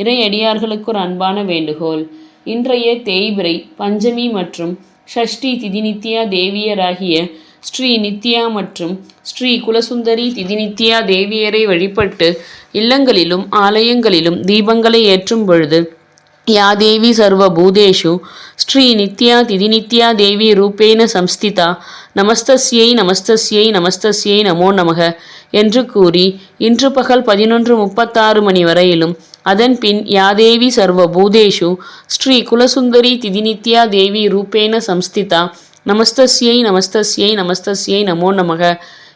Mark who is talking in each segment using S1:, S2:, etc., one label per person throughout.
S1: இறையடியார்களுக்கு ஒரு அன்பான வேண்டுகோள். இன்றைய தேய்பிரை பஞ்சமி மற்றும் ஷஷ்டி திதிநித்யா தேவியராகிய ஸ்ரீ நித்யா மற்றும் ஸ்ரீ குலசுந்தரி திதிநித்யா தேவியரை வழிபட்டு இல்லங்களிலும் ஆலயங்களிலும் தீபங்களை ஏற்றும் பொழுது யாதேவி சர்வ பூதேஷு ஸ்ரீ நித்யா திதிநித்யா தேவி ரூபேன சம்ஸ்திதா நமஸ்தஸ்யை நமஸ்தஸ்யை நமஸ்தஸ்யை நமோ நமக என்று கூறி இன்று பகல் பதினொன்று முப்பத்தாறு மணி வரையிலும் அதன் பின் யாதேவி சர்வ பூதேஷு ஸ்ரீ குலசுந்தரி திதிநித்யா தேவி ரூபேண சம்ஸ்திதா நமஸ்தஸ்யை நமஸ்தஸ்யை நமஸ்தஸ்யை நமோ நமக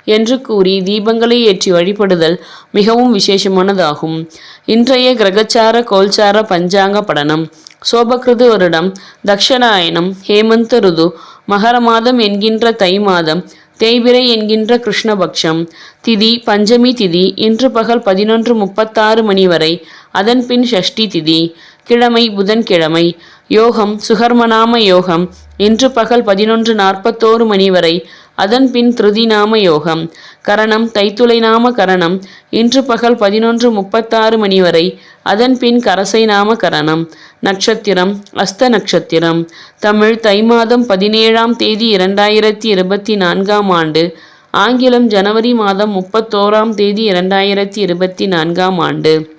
S1: என்று கூறி தீபங்களை ஏற்றி வழிபடுதல் மிகவும் விசேஷமானதாகும். இன்றைய கிரகச்சார கோல்சார பஞ்சாங்க படனம். சோபகிருது வருடம் தக்ஷணாயனம் ஹேமந்த ருது மகர மாதம் என்கின்ற தை மாதம் தேய்பிரை என்கின்ற கிருஷ்ணபக்ஷம் திதி பஞ்சமி திதி இன்று பகல் பதினொன்று முப்பத்தாறு மணி வரை அதன் பின் ஷஷ்டி திதி. கிழமை புதன்கிழமை யோகம் சுகர்மநாம யோகம் இன்று பகல் பதினொன்று நாற்பத்தோரு மணி வரை அதன் பின் திருதி நாம யோகம் கரணம் தைத்துளை நாம கரணம் இன்று பகல் பதினொன்று முப்பத்தாறு மணி வரை அதன் பின் கரசை நாம கரணம் நட்சத்திரம் அஸ்த நட்சத்திரம் தமிழ் தை மாதம் பதினேழாம் தேதி இரண்டாயிரத்தி இருபத்தி நான்காம் ஆண்டு ஆங்கிலம் ஜனவரி மாதம் முப்பத்தோராம் தேதி இரண்டாயிரத்தி இருபத்தி நான்காம் ஆண்டு.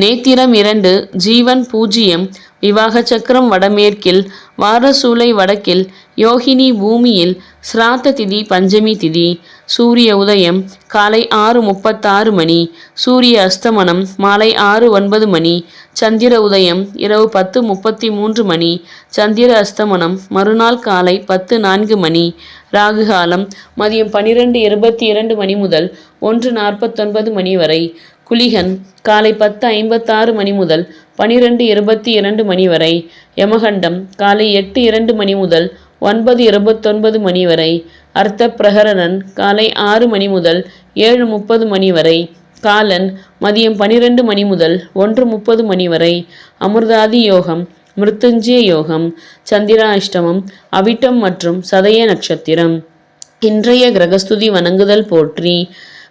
S1: நேத்திரம் இரண்டு ஜீவன் பூஜ்ஜியம் விவாக சக்கரம் வடமேற்கில் வாரசூலை வடக்கில் யோகினி பூமியில் சிராத்த திதி பஞ்சமி திதி சூரிய உதயம் காலை ஆறு முப்பத்தாறு மணி சூரிய அஸ்தமனம் மாலை ஆறு ஒன்பது மணி சந்திர உதயம் இரவு பத்து முப்பத்தி மூன்று மணி சந்திர அஸ்தமனம் மறுநாள் காலை பத்து நான்கு மணி ராகு காலம் மதியம் பனிரெண்டு இருபத்தி இரண்டு மணி முதல் ஒன்று நாற்பத்தொன்பது மணி வரை குலிகன் காலை பத்து ஐம்பத்தாறு மணி முதல் பனிரெண்டு இருபத்தி இரண்டு மணி வரை யமகண்டம் காலை எட்டு இரண்டு மணி முதல் ஒன்பது இருபத்தொன்பது மணி வரை அர்த்த பிரகரணன் காலை ஆறு மணி முதல் ஏழு முப்பது மணி வரை காலன் மதியம் பனிரெண்டு மணி முதல் ஒன்று முப்பது மணி வரை அமிர்தாதி யோகம் மிருத்துஞ்சய யோகம் சந்திராஷ்டமம் அவிட்டம் மற்றும் சதய நட்சத்திரம். இன்றைய கிரகஸ்துதி வணங்குதல் போற்றி.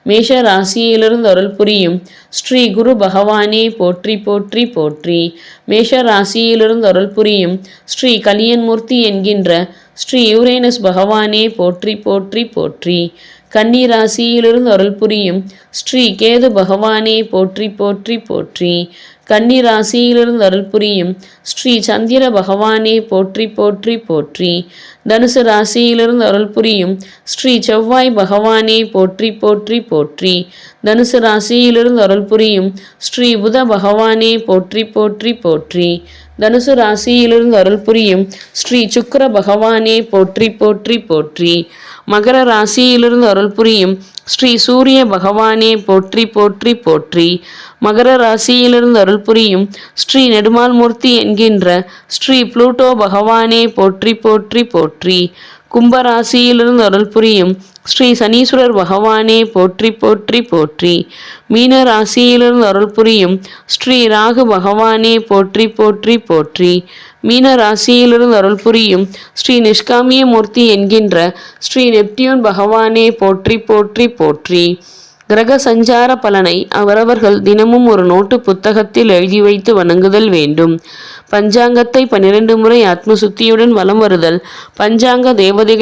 S1: மேஷ ராசியிலிருந்து அருள் புரியும். ஸ்ரீ குரு பகவானே போற்றி போற்றி போற்றி. மேஷ ராசியிலிருந்து அருள் புரியும். ஸ்ரீ கலியன்மூர்த்தி என்கின்ற ஸ்ரீ யூரேனஸ் பகவானே போற்றி போற்றி போற்றி. கன்னி ராசியிலிருந்து அருள் புரியும். ஸ்ரீ கேது பகவானே போற்றி போற்றி போற்றி. கன்னி ராசியிலிருந்து அருள் புரியும் ஸ்ரீ சந்திர பகவானே போற்றி போற்றி போற்றி. தனுசு ராசியிலிருந்து அருள் புரியும் ஸ்ரீ செவ்வாய் பகவானே போற்றி போற்றி போற்றி. தனுசு ராசியிலிருந்து அருள் புரியும் ஸ்ரீ புத பகவானே போற்றி போற்றி போற்றி. தனுசு ராசியிலிருந்து அருள் புரியும் ஸ்ரீ சுக்கர பகவானே போற்றி போற்றி போற்றி. மகர ராசியிலிருந்து அருள் புரியும் ஸ்ரீ சூரிய பகவானே போற்றி போற்றி போற்றி. மகர ராசியிலிருந்து அருள் புரியும் ஸ்ரீ நெடுமால்மூர்த்தி என்கின்ற ஸ்ரீ புளூட்டோ பகவானே போற்றி போற்றி போற்றி. கும்பராசியிலிருந்து அருள் புரியும். ஸ்ரீ சனீஸ்வரர் பகவானே போற்றி போற்றி போற்றி. மீன ராசியிலிருந்து அருள் புரியும். ஸ்ரீ ராகு பகவானே போற்றி போற்றி போற்றி. மீன ராசியிலிருந்து அருள் புரியும். ஸ்ரீ நிஷ்காமிய மூர்த்தி என்கின்ற ஸ்ரீ நெப்டியூன் பகவானே போற்றி போற்றி போற்றி. கிரக சஞ்சார பலனை அவரவர்கள் தினமும் ஒரு நோட்டு புத்தகத்தில் எழுதி வைத்து வணங்குதல் வேண்டும். பஞ்சாங்கத்தை பன்னிரண்டு முறை ஆத்மசுத்தியுடன் வலம் வருதல். பஞ்சாங்க தேவதைகள்